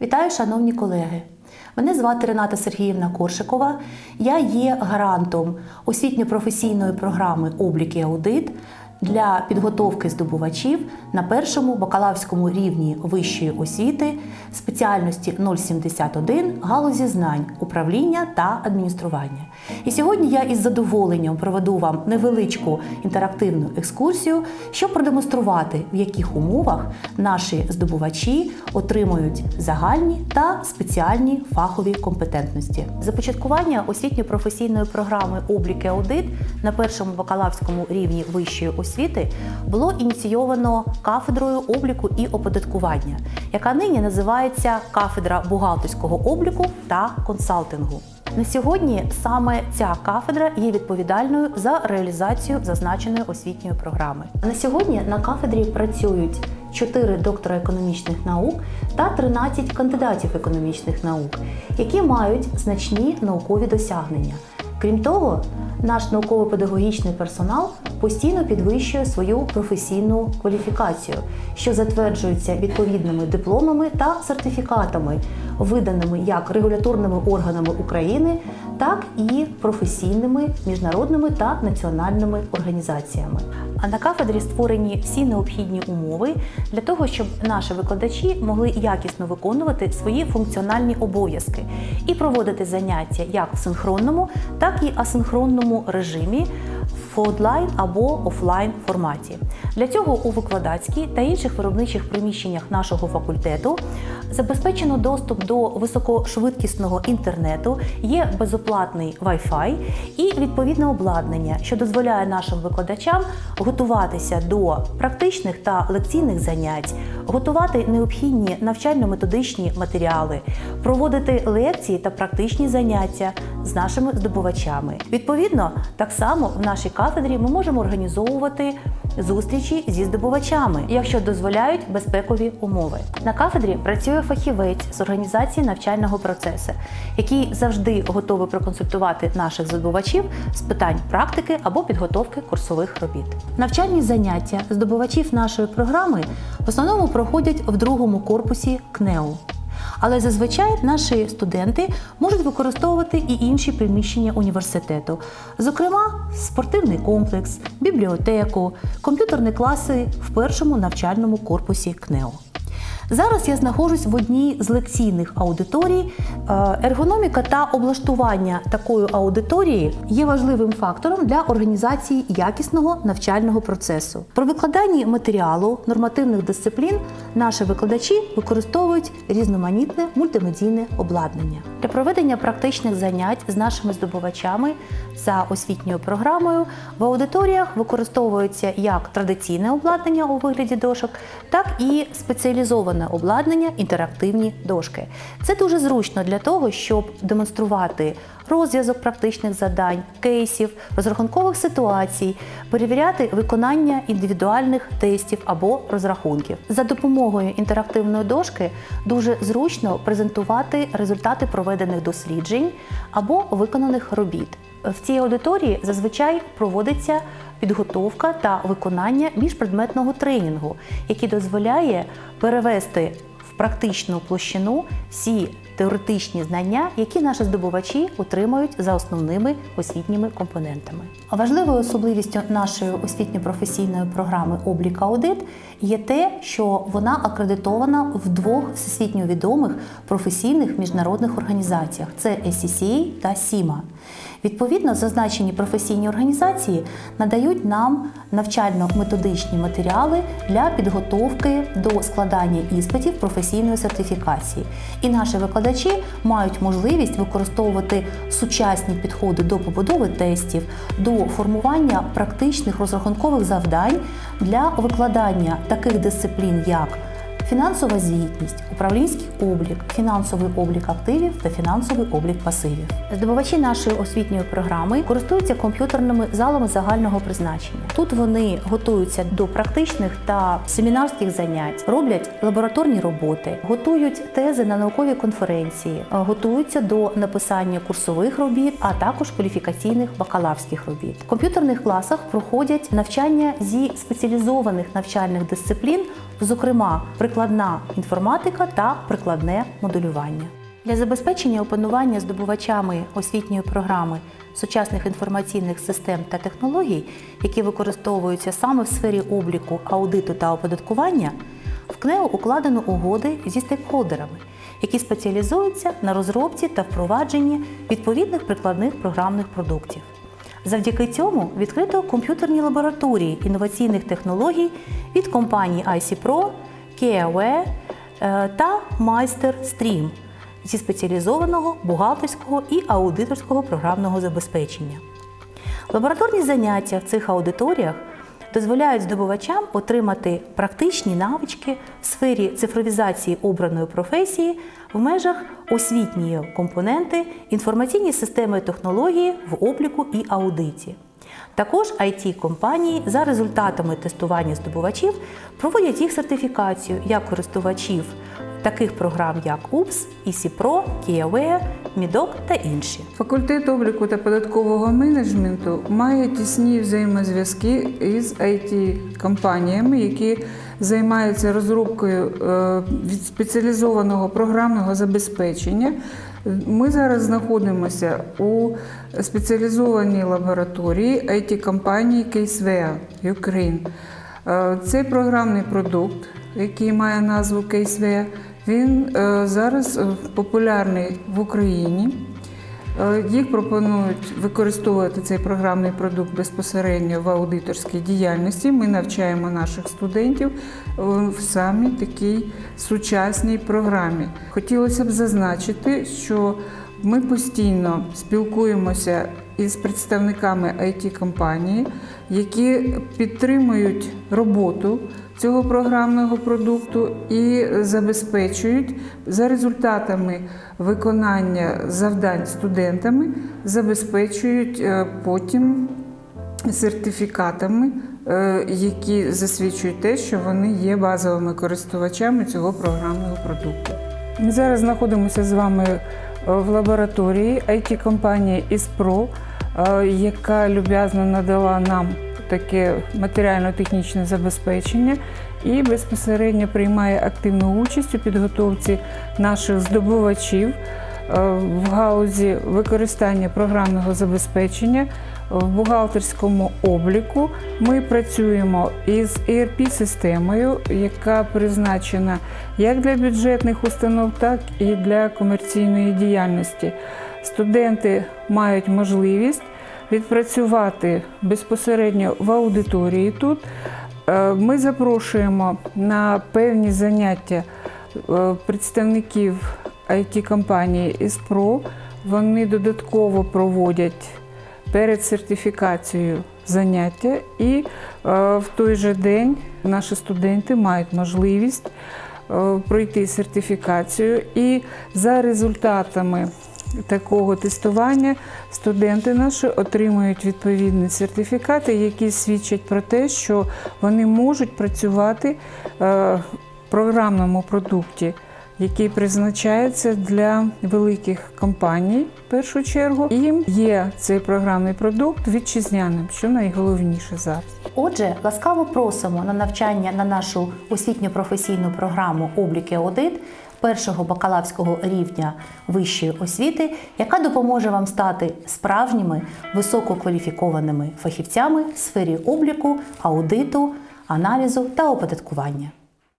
Вітаю, шановні колеги! Мене звати Рената Сергіївна Коршикова. Я є гарантом освітньо-професійної програми Облік і аудит для підготовки здобувачів на першому бакалаврському рівні вищої освіти спеціальності 071 галузі знань, управління та адміністрування. І сьогодні я із задоволенням проведу вам невеличку інтерактивну екскурсію, щоб продемонструвати, в яких умовах наші здобувачі отримують загальні та спеціальні фахові компетентності. Започаткування освітньо-професійної програми Облік і аудит на першому бакалаврському рівні вищої освіти було ініційовано кафедрою обліку і оподаткування, яка нині називається кафедра бухгалтерського обліку та консалтингу. На сьогодні саме ця кафедра є відповідальною за реалізацію зазначеної освітньої програми. На сьогодні на кафедрі працюють 4 доктора економічних наук та 13 кандидатів економічних наук, які мають значні наукові досягнення. Крім того, наш науково-педагогічний персонал постійно підвищує свою професійну кваліфікацію, що затверджується відповідними дипломами та сертифікатами, виданими як регуляторними органами України, так і професійними міжнародними та національними організаціями. А на кафедрі створені всі необхідні умови для того, щоб наші викладачі могли якісно виконувати свої функціональні обов'язки і проводити заняття як в синхронному, так і асинхронному режимі в онлайн або офлайн форматі. Для цього у викладацькій та інших виробничих приміщеннях нашого факультету забезпечено доступ до високошвидкісного інтернету, є безоплатний Wi-Fi і відповідне обладнання, що дозволяє нашим викладачам готуватися до практичних та лекційних занять, готувати необхідні навчально-методичні матеріали, проводити лекції та практичні заняття з нашими здобувачами. Відповідно, так само в нашій кафедрі ми можемо організовувати зустрічі зі здобувачами, якщо дозволяють безпекові умови. На кафедрі працює фахівець з організації навчального процесу, який завжди готовий проконсультувати наших здобувачів з питань практики або підготовки курсових робіт. Навчальні заняття здобувачів нашої програми в основному проходять в другому корпусі КНЕУ. Але зазвичай наші студенти можуть використовувати і інші приміщення університету, зокрема, спортивний комплекс, бібліотеку, комп'ютерні класи в першому навчальному корпусі КНЕО. Зараз я знаходжусь в одній з лекційних аудиторій. Е, Ергономіка та облаштування такої аудиторії є важливим фактором для організації якісного навчального процесу. При викладанні матеріалу нормативних дисциплін наші викладачі використовують різноманітне мультимедійне обладнання. Для проведення практичних занять з нашими здобувачами за освітньою програмою в аудиторіях використовується як традиційне обладнання у вигляді дошок, так і спеціалізоване обладнання інтерактивні дошки. Це дуже зручно для того, щоб демонструвати розв'язок практичних завдань, кейсів, розрахункових ситуацій, перевіряти виконання індивідуальних тестів або розрахунків. За допомогою інтерактивної дошки дуже зручно презентувати результати проведених досліджень або виконаних робіт. В цій аудиторії зазвичай проводиться підготовка та виконання міжпредметного тренінгу, який дозволяє перевести практичну площину всі теоретичні знання, які наші здобувачі отримують за основними освітніми компонентами. Важливою особливістю нашої освітньо-професійної програми Облік аудит є те, що вона акредитована в двох всесвітньо відомих професійних міжнародних організаціях: це SCCA та SIMA. Відповідно, зазначені професійні організації надають нам навчально-методичні матеріали для підготовки до складання іспитів професійної сертифікації. І наші викладачі мають можливість використовувати сучасні підходи до побудови тестів, до формування практичних розрахункових завдань для викладання таких дисциплін, як фінансова звітність, управлінський облік, фінансовий облік активів та фінансовий облік пасивів. Здобувачі нашої освітньої програми користуються комп'ютерними залами загального призначення. Тут вони готуються до практичних та семінарських занять, роблять лабораторні роботи, готують тези на наукові конференції, готуються до написання курсових робіт, а також кваліфікаційних бакалаврських робіт. В комп'ютерних класах проходять навчання зі спеціалізованих навчальних дисциплін зокрема прикладна інформатика та прикладне моделювання. Для забезпечення опанування здобувачами освітньої програми сучасних інформаційних систем та технологій, які використовуються саме в сфері обліку, аудиту та оподаткування, в КНЕО укладено угоди зі стейкхолдерами, які спеціалізуються на розробці та впровадженні відповідних прикладних програмних продуктів. Завдяки цьому відкрито комп'ютерні лабораторії інноваційних технологій від компаній ICPRO, KeaWare е, та MeisterStream зі спеціалізованого бухгалтерського і аудиторського програмного забезпечення. Лабораторні заняття в цих аудиторіях дозволяють здобувачам отримати практичні навички в сфері цифровізації обраної професії в межах освітньої компоненти, інформаційні системи технології в обліку і аудиті. Також it компанії за результатами тестування здобувачів проводять їх сертифікацію як користувачів таких програм, як UPS, EasyPro, KiaWare, MIDOC та інші. Факультет обліку та податкового менеджменту має тісні взаємозв'язки із it компаніями які займаються розробкою е, від спеціалізованого програмного забезпечення. Ми зараз знаходимося у спеціалізованій лабораторії it компанії CaseWare Ukraine. Е, Цей програмний продукт, який має назву CaseWare, він е, зараз е, популярний в Україні. Е, Їх пропонують використовувати цей програмний продукт безпосередньо в аудиторській діяльності. Ми навчаємо наших студентів в самій такій сучасній програмі. Хотілося б зазначити, що ми постійно спілкуємося із представниками it компанії які підтримують роботу цього програмного продукту і забезпечують за результатами виконання завдань студентами, забезпечують е, потім сертифікатами, е, які засвідчують те, що вони є базовими користувачами цього програмного продукту. Ми зараз знаходимося з вами е, в лабораторії it компанії е, яка люб'язно надала нам таке матеріально-технічне забезпечення і безпосередньо приймає активну участь у підготовці наших здобувачів е, в гаузі використання програмного забезпечення в бухгалтерському обліку. Ми працюємо із ERP-системою, яка призначена як для бюджетних установ, так і для комерційної діяльності. Студенти мають можливість відпрацювати безпосередньо в аудиторії тут. Е, Ми запрошуємо на певні заняття е, представників it компанії ІСПРО. Вони додатково проводять перед сертифікацією заняття, і е, в той же день наші студенти мають можливість пройти сертифікацію. І за результатами такого тестування студенти наші отримують відповідні сертифікати, які свідчать про те, що вони можуть працювати е, в програмному продукті. Який призначається для великих компаній в першу чергу, і є цей програмний продукт вітчизняним, що найголовніше зараз. Отже, ласкаво просимо на навчання на нашу освітньо професійну програму Облік і аудит першого бакалавського рівня вищої освіти, яка допоможе вам стати справжніми висококваліфікованими фахівцями в сфері обліку, аудиту, аналізу та оподаткування.